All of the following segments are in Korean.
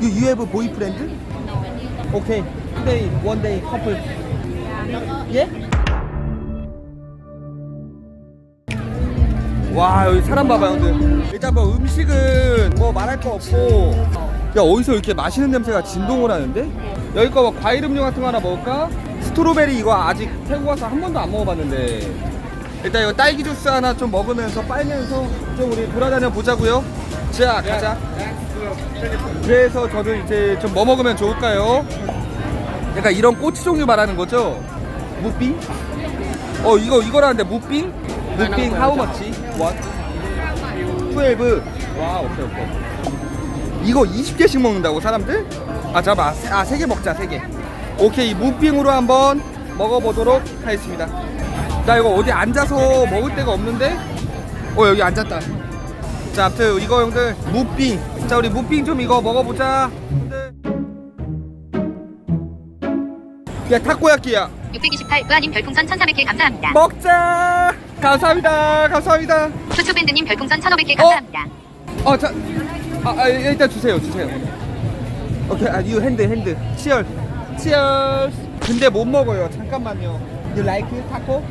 You you have a boyfriend? Okay. Today one day couple. 예? 와 여기 사람 봐봐 형들 일단 뭐 음식은 뭐 말할 거 없고 야 어디서 이렇게 맛있는 냄새가 진동을 하는데? 여기 거뭐 과일 음료 같은 거 하나 먹을까? 스트로베리 이거 아직 태국 와서 한 번도 안 먹어봤는데 일단 이거 딸기 주스 하나 좀 먹으면서 빨면서 좀 우리 돌아다녀 보자고요 자 가자 그래서 저는 이제 좀 뭐 먹으면 좋을까요? 약간 이런 꼬치 종류 말하는 거죠? 무빙? 어 이거 이거라는데 무빙? 무빙 much? What? 12 와 오케이 오케이 이거 20개씩 먹는다고 사람들? 아 잠깐만 아 3개 먹자 3개 오케이 무빙으로 한번 먹어보도록 하겠습니다 나 이거 어디 앉아서 먹을 데가 없는데? 어 여기 앉았다 자 아무튼 이거 형들 무빙 자 우리 무빙 좀 이거 먹어보자 형들. 야 타코야끼야 628 의아님 별풍선 1300개 감사합니다. 먹자 감사합니다 감사합니다 투투밴드님 별풍선 1500개 어? 감사합니다. 어, 자, 아, 아, 일단 주세요, 주세요. 오케이, 아, 유 핸드, 핸드. 치얼, 치얼. 근데 못 먹어요. 잠깐만요. You like taco?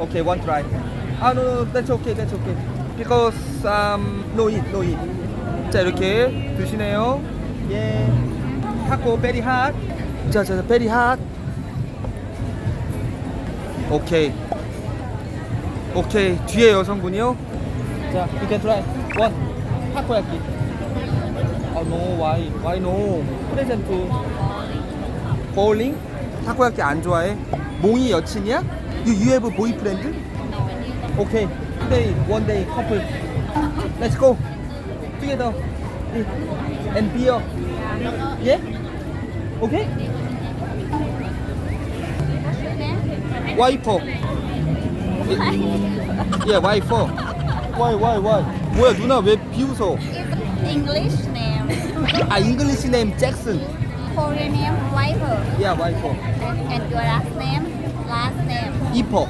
Okay, one try. 아, no, no, that's okay, that's okay. Because um, no eat, no eat. 자, 이렇게 드시네요. 예. 타코 very hot. 자, 자, very hot. 오케이. 오케이. 뒤에 여성분이요? 자, you can try. One. 타코야끼. 아, no, why? Why no? 프레젠트. bowling? 타코야끼 안 좋아해? 몽이 여친이야? You, you have a boyfriend? Okay. Today, one day, couple. Let's go. Together. And beer. Yeah? Okay? 와이퍼. 예, 와이퍼. Why, why, why? 뭐야, 누나 왜 비웃어? English name, 아, 잉글리시 네임 잭슨. Korean name, Viper, 야, 와이퍼. and, and your last name, last name, 이퍼.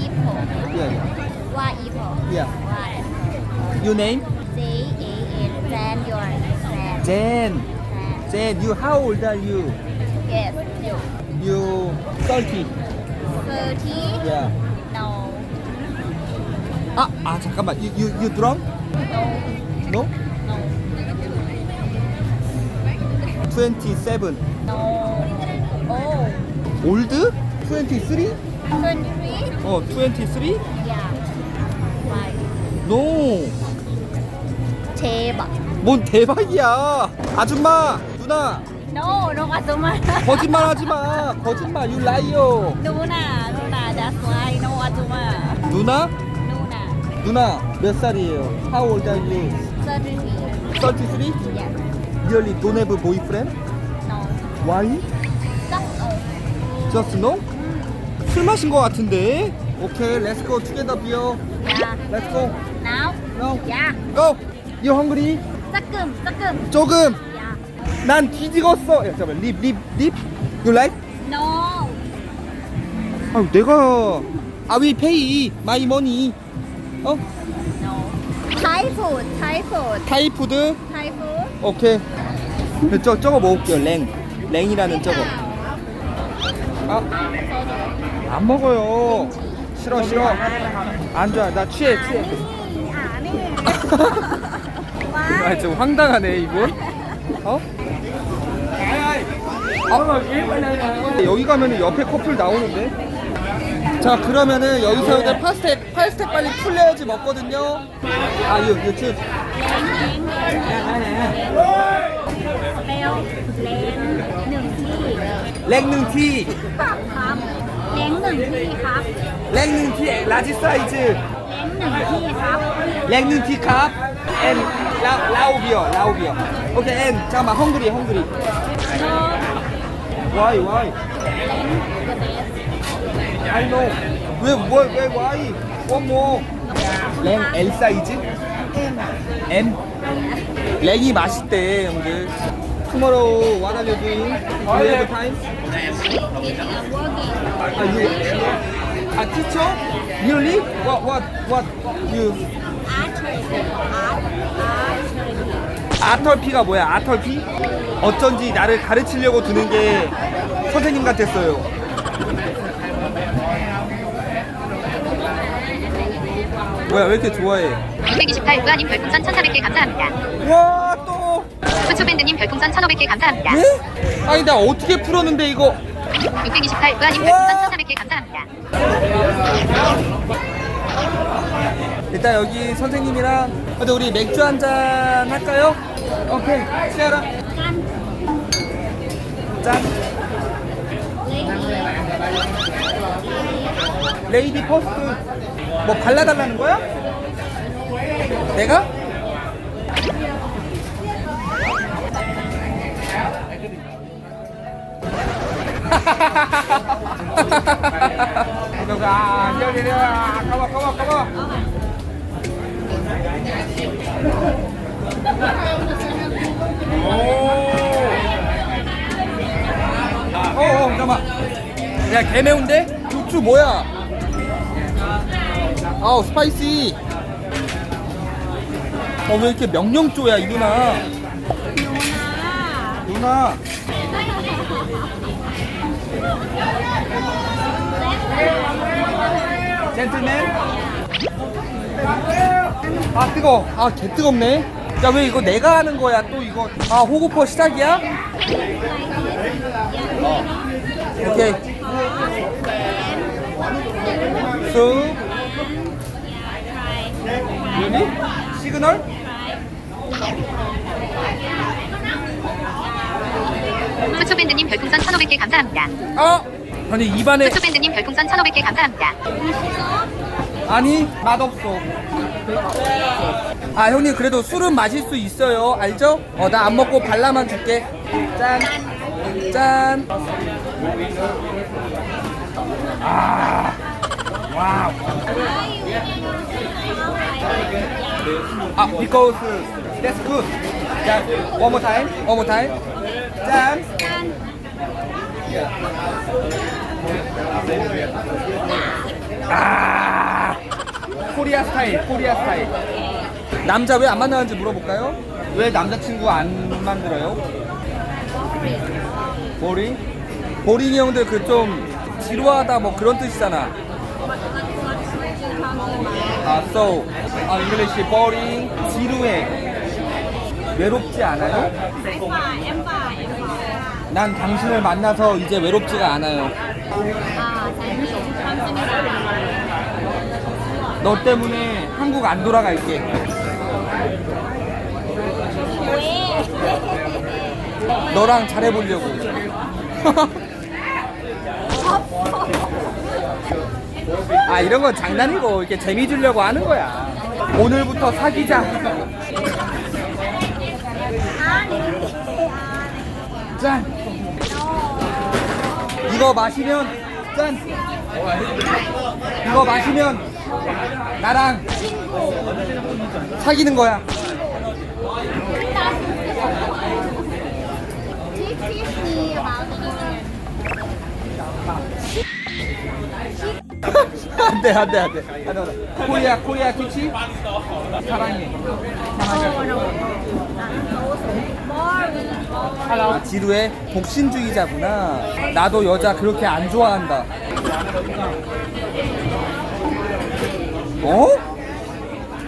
Ipo, 예, Why Ipo? 예. Why? You name? J A N, Jan, your Jan, 젠. Jan. 젠, you how old are you? Yes, you. You 30. Thirty? Yeah. No, 아, 아 잠깐만. You you you drunk? no, No? no, 27. no. Oh, Old? 23? twenty-three? 어, 23? Yeah. No. 대박. 뭔 대박이야. 아줌마, 누나. No, no, Azuma. 거짓말 하지 마. 거짓말. You liar. Nuna, Nuna, that's why no Azuma. 누나? Nuna, 누나 몇 살이에요? How old are you? thirty-three. 33? Yes. Really don't have a boyfriend? No. Why? Just no. Just no? 술 마신 거 같은데? 오케이, let's go together beer. Yeah. Let's go. Now? No. Yeah. Go. You hungry? 조금, 조금. 조금. Yeah. 난 뒤지겠어. 야, 잠깐만. 립, 립, 립. You like? No. 아, 내가 I will pay my money. 어? No. Thai food, Thai food, 타이 푸드. Thai food. 오케이. 저 저거 먹을게요. 랭. 랭이라는 저거. 아, 안 먹어요. 싫어, 싫어. 안 좋아. 나 취해, 취해. 아, 좀 황당하네, 이분. 어? 아, 여기 가면은 옆에 커플 나오는데. 자, 그러면은 여기서 이제 파스텍, 파스텍 빨리 풀려야지 먹거든요. 아, 유, 유튜브. Leo, Len, Nen Thi. เล็กหนึ่งที่ ครับ Len Nen Thi ครับ เล็กหนึ่งที่ลาจิไซจื Len Nen Thi ครับ เล็กหนึ่งที่ครับเอ็นลาลาเบียลาเบียโอเคเอ็นจ้ามาฮังกรีฮังกรี No. why why I know 왜왜 why one more 랭 L 사이즈 M 랭이 맛있대 형들 Tomorrow what are you doing? Do you have time? Are you a teacher? Really? What what what you. 아털피가 뭐야? 아털피? 어쩐지 나를 가르치려고 드는 게 선생님 같았어요. 뭐야 왜 이렇게 좋아해? 628 우아님 별풍선 1400개 감사합니다. 와 또. 후추밴드님 별풍선 1500개 감사합니다. 예? 아니 나 어떻게 풀었는데 이거? 628 우아님 별풍선 1400개 감사합니다. 일단 여기 선생님이랑 근데 우리 맥주 한 잔 할까요? 오케이 시아라 짠 레이디 퍼스트 뭐 발라달라는 거야? 내가? 아, 내려 내려 가봐 가봐 가봐 오. 어, 어, 잠깐만. 야, 개 매운데? 육주 뭐야? 아우, 스파이시. 어, 왜 이렇게 명령조야, 이 누나? 누나. 젠틀맨? 아, 뜨거. 아, 개 뜨겁네. 야, 왜 이거 내가 하는 거야? 또 이거. 아, 호구퍼 시작이야? 오케이. 쑥. really? 시그널? 후추밴드님 별풍선 1500개 감사합니다. 어? 아니 입안에 후추밴드님 별풍선 1500개 감사합니다. 아니 맛없어. 아 형님 그래도 술은 마실 수 있어요 알죠? 어 나 안 먹고 발라만 줄게. 짠. 짠. 아. 와우. 아 because that's good. 짠. One more time. One more time. 짠. 아. 코리아 스타일, 코리아 스타일. 남자 왜 안 만나는지 물어볼까요? 왜 남자친구 안 만들어요? 보링? 보링이 형들 그 좀 지루하다 뭐 그런 뜻이잖아. 아, so, 아, English boring, 지루해. 외롭지 않아요? 난 당신을 만나서 이제 외롭지가 않아요. đi 너 때문에 한국 안 돌아갈게. 너랑 잘해보려고. 아 이런 건 장난이고 이렇게 재미 주려고 하는 거야. 오늘부터 사귀자. 짠. 이거 마시면 짠. 이거 마시면 나랑 사귀는 거야. 안돼 안돼 안돼. 코리아 코리아 키치 사랑해. 아, 지루해 복신주의자구나. 나도 여자 그렇게 안 좋아한다. 어?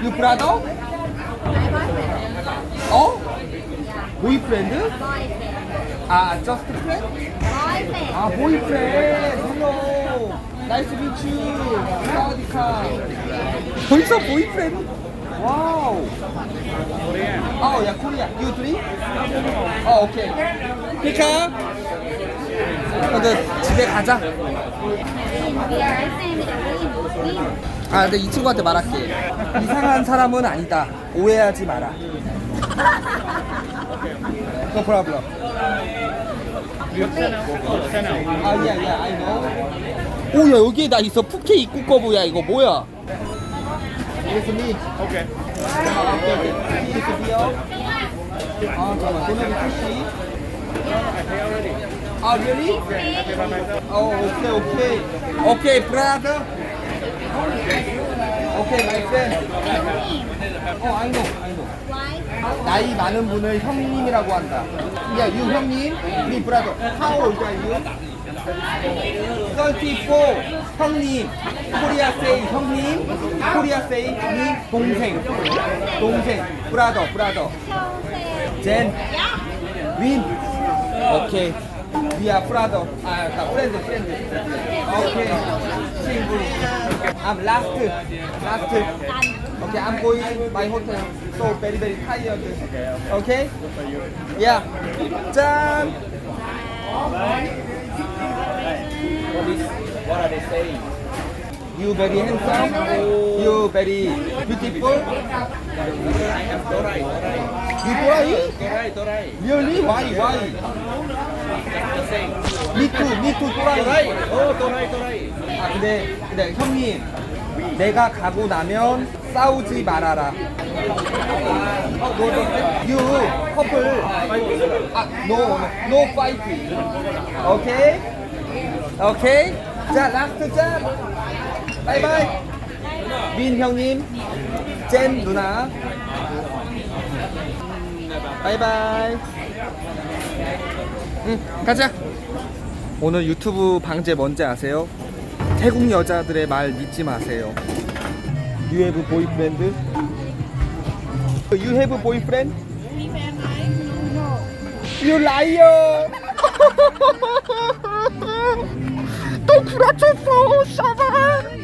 유 브라더? 어? 보이프렌드? 아, 저스트 프렌드? 아, 보이프렌드. 나이스 미츄. 사우디카. 벌써 보이프렌드? 와우. 어, 야, 코리아. 유 드리? 어, 오케이. 피카. 근데 집에 가자. 아, 근데 이 친구한테 말할게. 이상한 사람은 아니다. 오해하지 마라. No problem. 아, 야, 야, I know. 오, 야, 여기에 나 있어. 푸케 입국 거부야. 이거 뭐야? Okay. 아, 오케이. It's beer. 아, 잠깐만. 도너비 푸시. 아, really? 어, 오케이, 오케이. 오케이, brother. 오케이, my friend. 어, I know, I know. 나이 많은 분을 형님이라고 한다. 야, 유 형님, 우리 브라더. How old are you? 34 형님 코리아 세이 형님 코리아 세이 니 동생 동생 브라더 브라더 젠 윈. 오케이. 위아 브라더. 아, 나 프렌드 프렌드. 오케이. 친구. I'm last. Last. Okay, I'm going my hotel. So very very tired. Okay? Yeah. 짠. What is what are they saying? You very handsome. You very beautiful. I am Dorai. You Dorai? Torai, Torai. Really? Why? Why? Me too, 또라이. Oh, Torai, Torai. 아, 근데, 근데 형님, 내가 가고 나면 싸우지 말아라. 어, you, 커플. 아, no, no fight. 오케이? 오케이? 자, 라스트 짠. 바이바이. 민 형님, 젠 누나. 바이바이. 응, 가자. 오늘 유튜브 방제 뭔지 아세요? 태국 여자들의 말 믿지 마세요. You have boyfriend? You have boyfriend? You liar! 또 구라쳤어, 샤바!